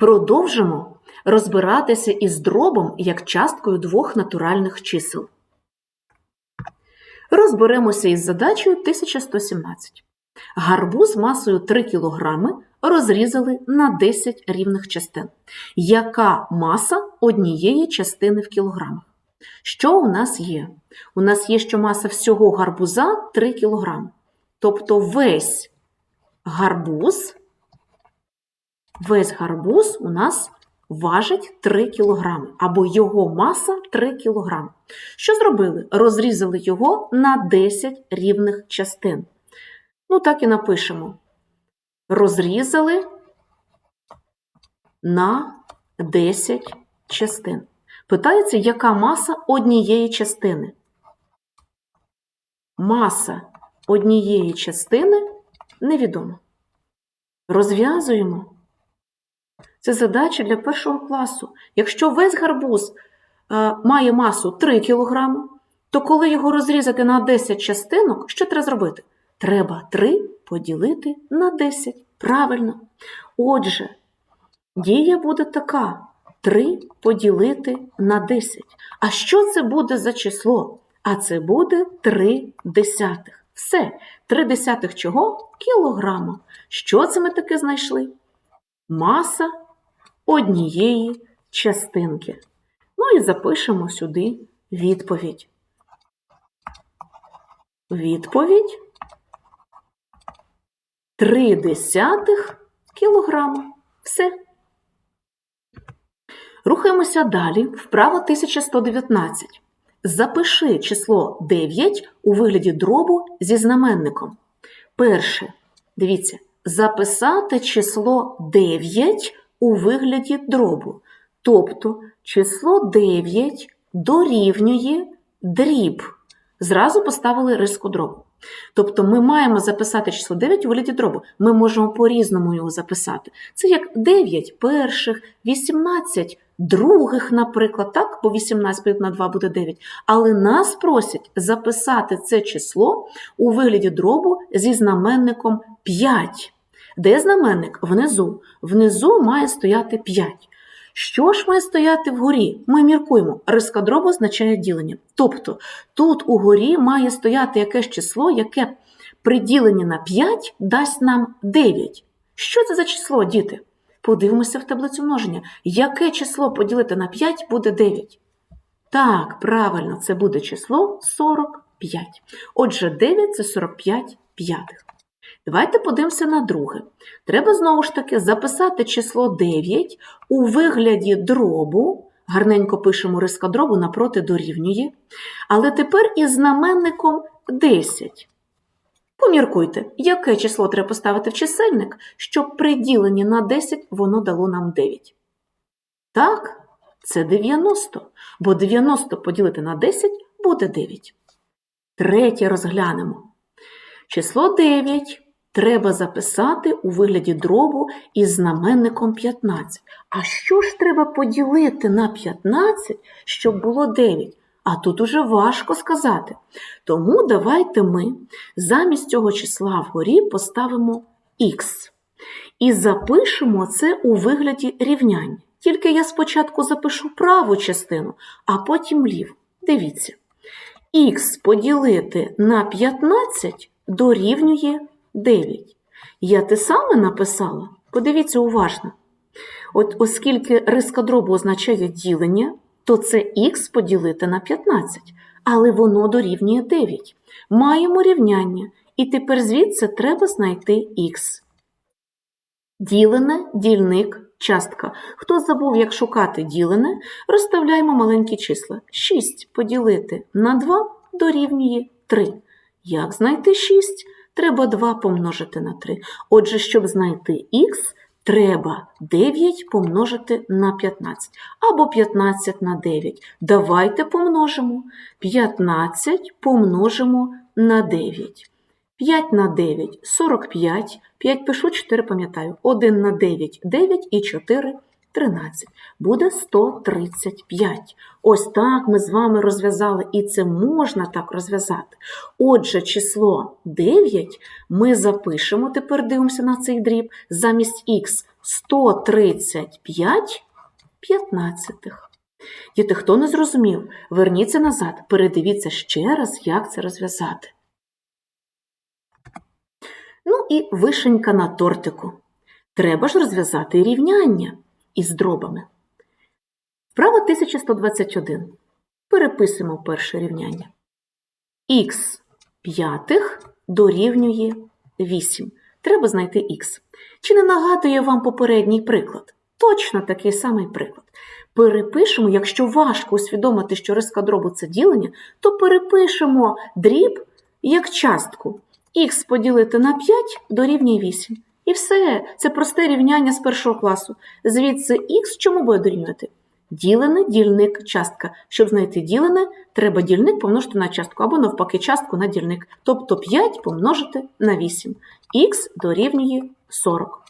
Продовжимо розбиратися із дробом як часткою двох натуральних чисел. Розберемося із задачею 1117. Гарбуз масою 3 кг розрізали на 10 рівних частин. Яка маса однієї частини в кілограмах? Що у нас є? У нас є, що маса всього гарбуза 3 кг. Тобто весь гарбуз, весь гарбуз у нас важить 3 кг, або його маса 3 кг. Що зробили? Розрізали його на 10 рівних частин. Ну, так і напишемо. Розрізали на 10 частин. Питається, яка маса однієї частини? Маса однієї частини невідома. Розв'язуємо. Це задача для першого класу. Якщо весь гарбуз е, має масу 3 кг, то коли його розрізати на 10 частинок, що треба зробити? Треба 3 поділити на 10. Правильно. Отже, дія буде така: 3 поділити на 10. А що це буде за число? А це буде 3 десятих. Все, 3 десятих чого? Кілограма. Що це ми таке знайшли? Маса однієї частинки. Ну і запишемо сюди відповідь. Відповідь 3 десятих кілограма. Все. Рухаємося далі. Вправо 1119. Запиши число 9 у вигляді дробу зі знаменником. Перше, дивіться, записати число 9 у вигляді дробу. Тобто число 9 дорівнює дріб. Зразу поставили риску дробу. Тобто ми маємо записати число 9 у вигляді дробу. Ми можемо по-різному його записати. Це як 9 перших, 18 других, наприклад, так, бо 18 на 2 буде 9. Але нас просять записати це число у вигляді дробу зі знаменником 5. Де знаменник? Внизу. Внизу має стояти 5. Що ж має стояти вгорі? Ми міркуємо. Риска дробу означає ділення. Тобто тут угорі має стояти якесь число, яке при діленні на 5 дасть нам 9. Що це за число, діти? Подивимося в таблицю множення. Яке число поділити на 5 буде 9? Так, правильно, це буде число 45. Отже, 9 це 45 п'ятих. Давайте подивимося на друге. Треба знову ж таки записати число 9 у вигляді дробу. Гарненько пишемо риска дробу напроти дорівнює. Але тепер із знаменником 10. Поміркуйте, яке число треба поставити в чисельник, щоб при діленні на 10 воно дало нам 9. Так, це 90, бо 90 поділити на 10 буде 9. Третє розглянемо. Число 9 треба записати у вигляді дробу із знаменником 15. А що ж треба поділити на 15, щоб було 9? А тут уже важко сказати. Тому давайте ми замість цього числа вгорі поставимо х. І запишемо це у вигляді рівняння. Тільки я спочатку запишу праву частину, а потім ліву. Дивіться. Х поділити на 15 дорівнює 9. Я те саме написала? Подивіться уважно. От оскільки риска дробу означає ділення, то це х поділити на 15, але воно дорівнює 9. Маємо рівняння, і тепер звідси треба знайти х. Ділене, дільник, частка. Хто забув, як шукати ділене, розставляємо маленькі числа. 6 поділити на 2 дорівнює 3. Як знайти 6? Треба 2 помножити на 3. Отже, щоб знайти х, треба 9 помножити на 15. Або 15 на 9. Давайте помножимо. 15 помножимо на 9. 5 на 9 – 45. 5 пишу, 4 пам'ятаю. 1 на 9 – 9 і 4 – 13. Буде 135. Ось так ми з вами розв'язали, і це можна так розв'язати. Отже, число 9 ми запишемо, тепер дивимося на цей дріб, замість х 135 п'ятнадцятих. Діти, хто не зрозумів, верніться назад, передивіться ще раз, як це розв'язати. Ну і вишенька на тортику. Треба ж розв'язати рівняння із дробами. Вправа 1121. Переписуємо перше рівняння. Х п'ятих дорівнює 8. Треба знайти х. Чи не нагадує вам попередній приклад? Точно такий самий приклад. Перепишемо, якщо важко усвідомити, що риска дробу це ділення, то перепишемо дріб як частку. Х поділити на 5 дорівнює 8. І все, це просте рівняння з першого класу. Звідси х чому буде дорівнювати? Ділене, дільник, частка. Щоб знайти ділене, треба дільник помножити на частку, або навпаки частку на дільник. Тобто 5 помножити на 8. Х дорівнює 40.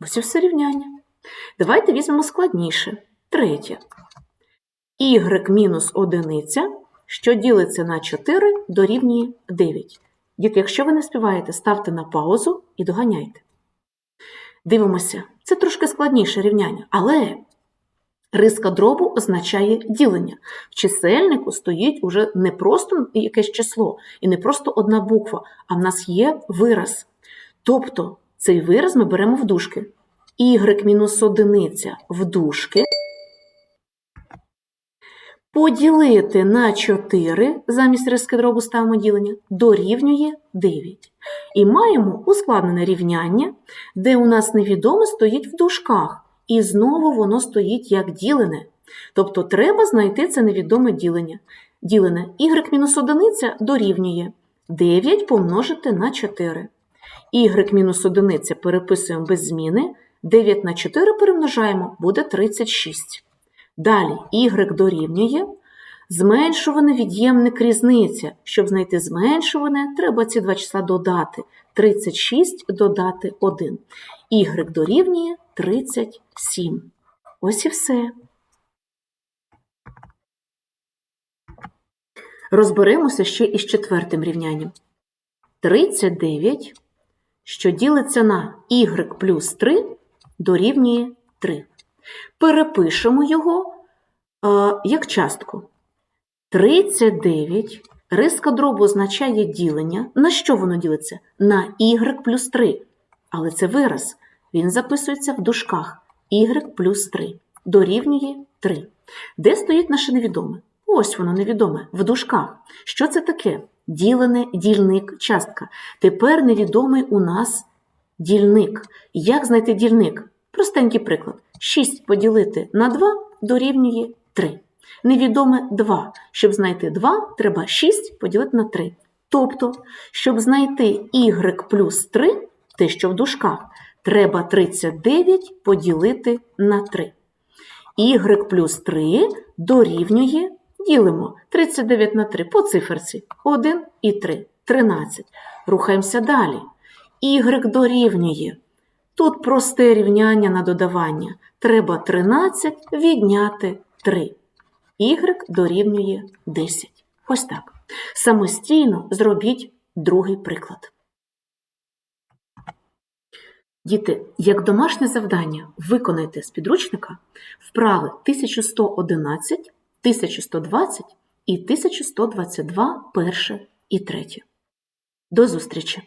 Ось все рівняння. Давайте візьмемо складніше. Третє. Y мінус одиниця, що ділиться на 4, дорівнює 9. Діти, якщо ви не співаєте, ставте на паузу і доганяйте. Дивимося, це трошки складніше рівняння, але риска дробу означає ділення. В чисельнику стоїть уже не просто якесь число і не просто одна буква, а в нас є вираз. Тобто цей вираз ми беремо в дужки. Y мінус одиниця в дужки. Поділити на 4, замість риски дробу ставимо ділення, дорівнює 9. І маємо ускладнене рівняння, де у нас невідоме стоїть в дужках. І знову воно стоїть як ділене. Тобто треба знайти це невідоме ділення. Ділене y мінус одиниця дорівнює 9 помножити на 4. y мінус одиниця переписуємо без зміни. 9 на 4 перемножаємо, буде 36. Далі y дорівнює зменшуване від'ємник різниця. Щоб знайти зменшуване, треба ці два числа додати. 36 додати 1. y дорівнює 37. Ось і все. Розберемося ще із четвертим рівнянням. 39, що ділиться на y плюс 3, дорівнює 3. Перепишемо його е, як частку. 39 риска дробу означає ділення. На що воно ділиться? На y плюс 3. Але це вираз. Він записується в дужках y плюс 3. Дорівнює 3. Де стоїть наше невідоме? Ось воно невідоме, в дужках. Що це таке? Ділене, дільник, частка. Тепер невідомий у нас дільник. Як знайти дільник? Простенький приклад. 6 поділити на 2 дорівнює 3. Невідоме 2. Щоб знайти 2, треба 6 поділити на 3. Тобто, щоб знайти y плюс 3, те, що в дужках, треба 39 поділити на 3. y плюс 3 дорівнює, ділимо 39 на 3 по циферці 1 і 3, 13. Рухаємося далі. y дорівнює. Тут просте рівняння на додавання. Треба 13 відняти 3. Y дорівнює 10. Ось так. Самостійно зробіть другий приклад. Діти, як домашнє завдання виконайте з підручника вправи 1111, 1120 і 1122 перше і третє. До зустрічі!